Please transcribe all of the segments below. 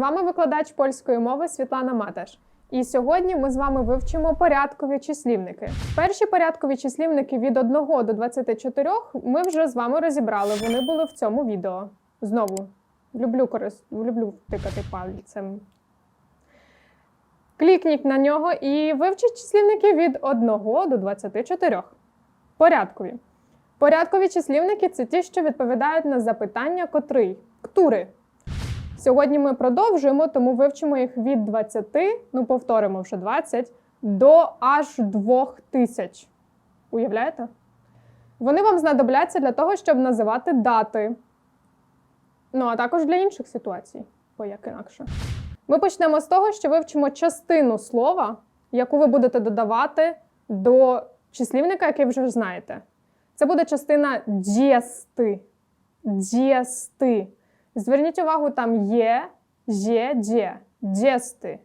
вами викладач польської мови Світлана Маташ. І сьогодні ми з вами вивчимо порядкові числівники. Перші порядкові числівники від 1 до 24 ми вже з вами розібрали. Вони були в цьому відео. Знову люблю корис... люблю тикати пальцем. Клікніть на нього і вивчіть числівники від 1 до 24. Порядкові. Порядкові числівники це ті, що відповідають на запитання котрий. Ктури. Сьогодні ми продовжуємо, тому вивчимо їх від 20, ну повторимо вже 20, до аж 2000. Уявляєте? Вони вам знадобляться для того, щоб називати дати. Ну, а також для інших ситуацій, бо як інакше. Ми почнемо з того, що вивчимо частину слова, яку ви будете додавати до числівника, який вже знаєте. Це буде частина дєсти. Дєсти. Зверніть увагу, там є, є, дє, дєсти.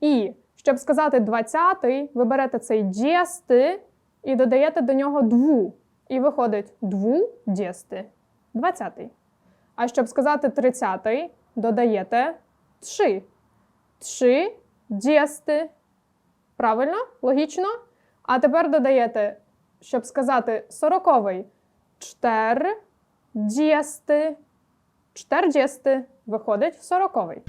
І щоб сказати двадцятий, ви берете цей дєсти і додаєте до нього дву. І виходить дву дєсти. Двадцятий. А щоб сказати тридцятий, додаєте три. Три дєсти. Правильно? Логічно? А тепер додаєте, щоб сказати сороковий, чтер дєсти. Чтердєсти виходить сороковий.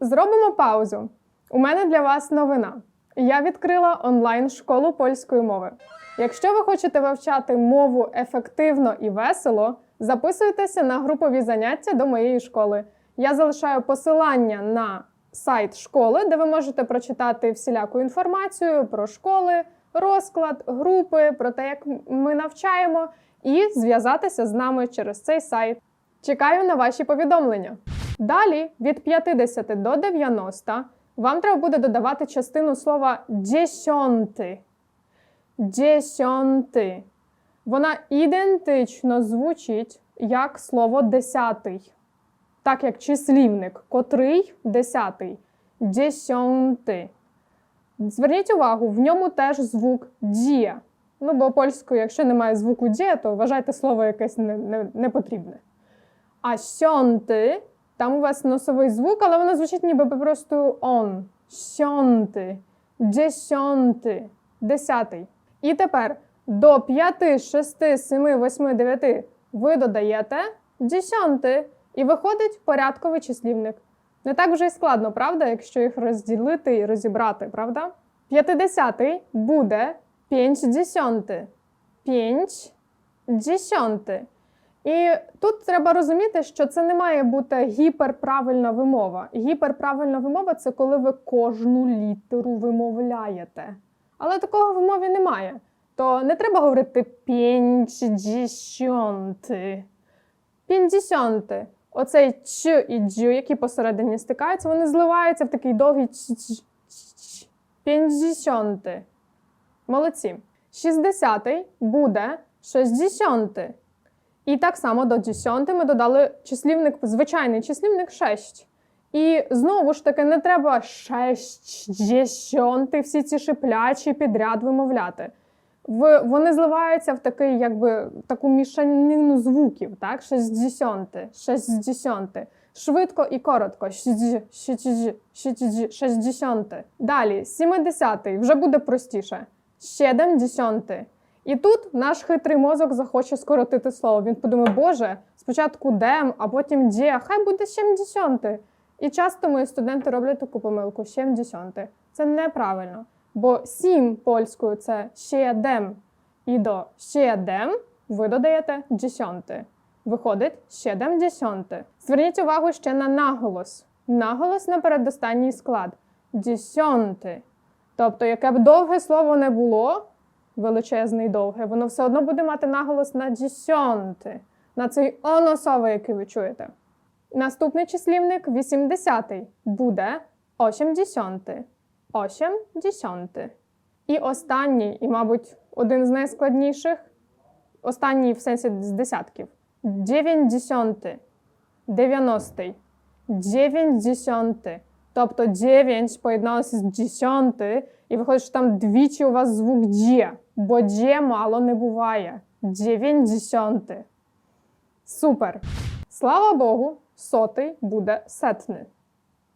Зробимо паузу. У мене для вас новина. Я відкрила онлайн-школу польської мови. Якщо ви хочете вивчати мову ефективно і весело, записуйтеся на групові заняття до моєї школи. Я залишаю посилання на сайт школи, де ви можете прочитати всіляку інформацію про школи, розклад, групи, про те, як ми навчаємо, і зв'язатися з нами через цей сайт. Чекаю на ваші повідомлення. Далі від 50 до 90 вам треба буде додавати частину слова десьонти. Десьонти. Вона ідентично звучить як слово десятий, так як числівник, котрий десятий. Десьонти. Зверніть увагу, в ньому теж звук дія. Ну, бо польською, якщо немає звуку дія, то вважайте слово якесь не, не, не. А сьонти, там у вас носовий звук, але воно звучить ніби просто он. Сьонти, десьонти, десятий. І тепер до 5, 6, 7, 8, 9 ви додаєте десьонти, і виходить порядковий числівник. Не так вже й складно, правда, якщо їх розділити і розібрати, правда? П'ятидесятий буде п'ять десьонти. П'ять десьонти. І тут треба розуміти, що це не має бути гіперправильна вимова. Гіперправильна вимова це коли ви кожну літеру вимовляєте. Але такого в немає. То не треба говорити п'єнчдісьонти. П'єндісьонти. Оцей ч і джю, які посередині стикаються, вони зливаються в такий довгий ч П'єндісьонти. Молодці. Шістдесятий буде шестдісьонти. І так само до десятки ми додали числівник, звичайний числівник 6. І знову ж таки, не треба шесть, десятки, всі ці шиплячі підряд вимовляти. В, вони зливаються в такий, якби, таку мішанину звуків, так? Шестдесятки, шестдесятки. Швидко і коротко. Шестдесятки. Далі, сімдесятий, вже буде простіше. Сєдемдесятки. І тут наш хитрий мозок захоче скоротити слово. Він подумає, Боже, спочатку дем, а потім дє, хай буде 70. І часто мої студенти роблять таку помилку 70. Це неправильно. Бо сім польською це щедем. І до щедем ви додаєте десянти. Виходить ще дем щедемдесянти. Зверніть увагу ще на наголос. Наголос на передостанній склад. Десянти. Тобто, яке б довге слово не було, величезне і довге, воно все одно буде мати наголос на десянти, на цей оносовий, який ви чуєте. Наступний числівник 80 буде 80. 80. І останній, і, мабуть, один з найскладніших, останній в сенсі з десятків. 90. 90. 90. Тобто 9 поєдналося з 10, і виходить, що там двічі у вас звук дє, бо дє мало не буває. 90. Супер! Слава Богу, сотий буде сетни.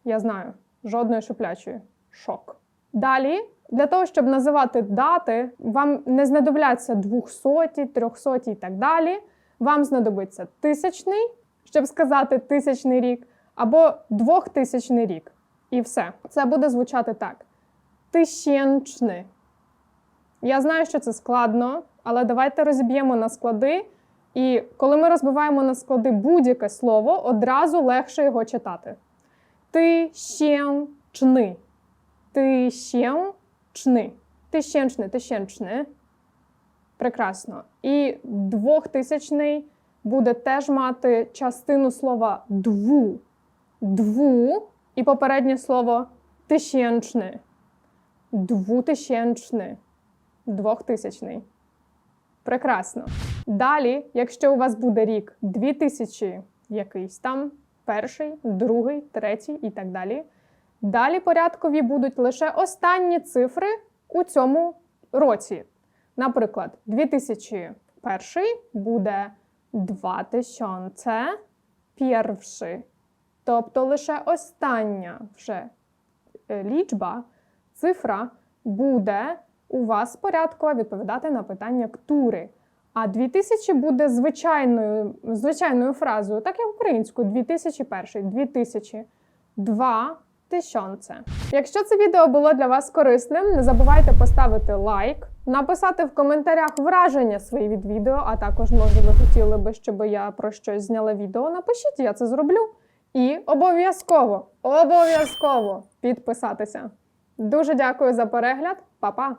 Я знаю, жодної шиплячої. Шок. Далі, для того, щоб називати дати, вам не знадобляться двохсоті, трьохсоті і так далі. Вам знадобиться тисячний, щоб сказати тисячний рік, або двохтисячний рік. І все. Це буде звучати так: тисячний. Я знаю, що це складно, але давайте розіб'ємо на склади. І коли ми розбиваємо на склади будь-яке слово, одразу легше його читати. Тисячний. Тисячний. Тисячний, тисячний. Прекрасно. І двохтисячний буде теж мати частину слова дву. Дву і попереднє слово тисячний. Двутисячний. Двохтисячний. Прекрасно. Далі, якщо у вас буде рік 2000 якийсь там, перший, другий, третій і так далі. Далі порядкові будуть лише останні цифри у цьому році. Наприклад, 2001 буде 2001, тобто лише остання вже е, лічба, цифра буде у вас порядково відповідати на питання ктури. А 2000 буде звичайною, звичайною фразою, так як українською 2001, 2000, 2 тисяче. Якщо це відео було для вас корисним, не забувайте поставити лайк, написати в коментарях враження свої від відео, а також, може, ви хотіли би, щоб я про щось зняла відео. Напишіть, я це зроблю. І обов'язково, обов'язково підписатися. Дуже дякую за перегляд, Па-па!